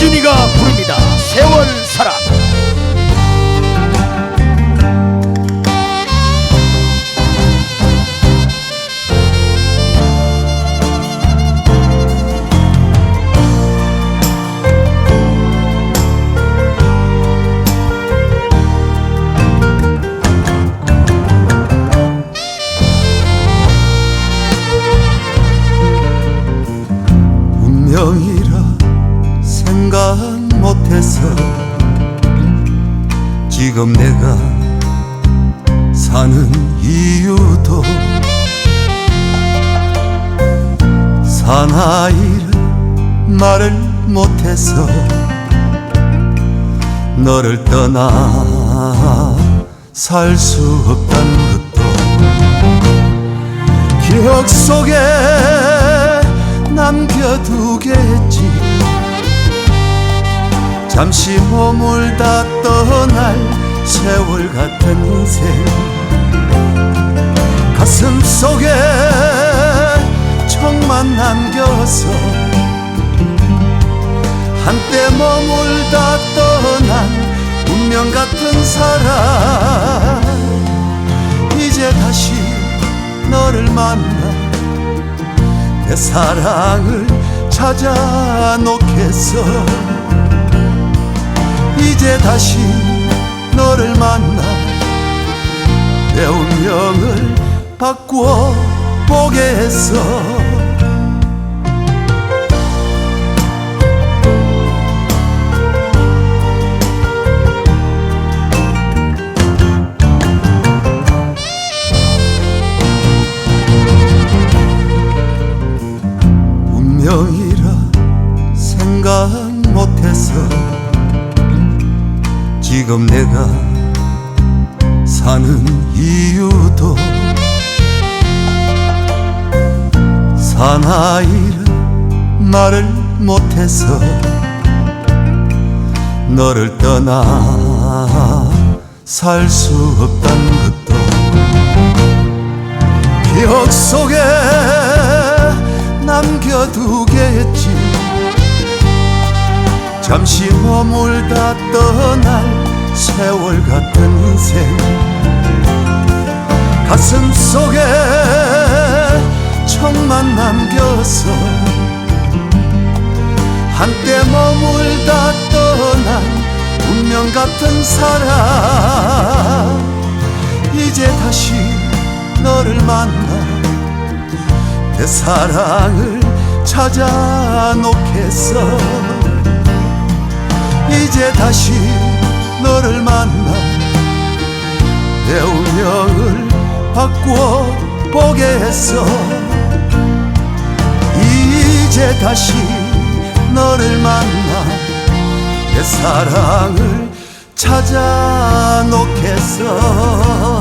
이준희가 지금 내가 사는 이유도 사나이를 말을 못해서 너를 떠나 살 수 없다는 것도 기억 속에 남겨두겠지 잠시 머물다 떠날 세월 같은 인생. 가슴 속에 정만 남겨서 한때 머물다 떠난 운명 같은 사랑. 이제 다시 너를 만나 내 사랑을 찾아 놓겠어 이제 다시 너를 만나 내 운명을 바꾸어 보겠어. 운명이라 생각 못해서 지금 내가 사는 이유도 사나이를 말을 못해서 너를 떠나 살 수 없다는 것도 기억 속에 남겨두겠지. 잠시 머물다 떠날 세월 같은 인생. 가슴 속에 정만 남겨서 한때 머물다 떠난 운명 같은 사랑 이제 다시 너를 만나 내 사랑을 찾아 놓겠어. 이제 다시 너를 만나 내 운명을 바꾸어 보겠어 이제 다시 너를 만나 내 사랑을 찾아 놓겠어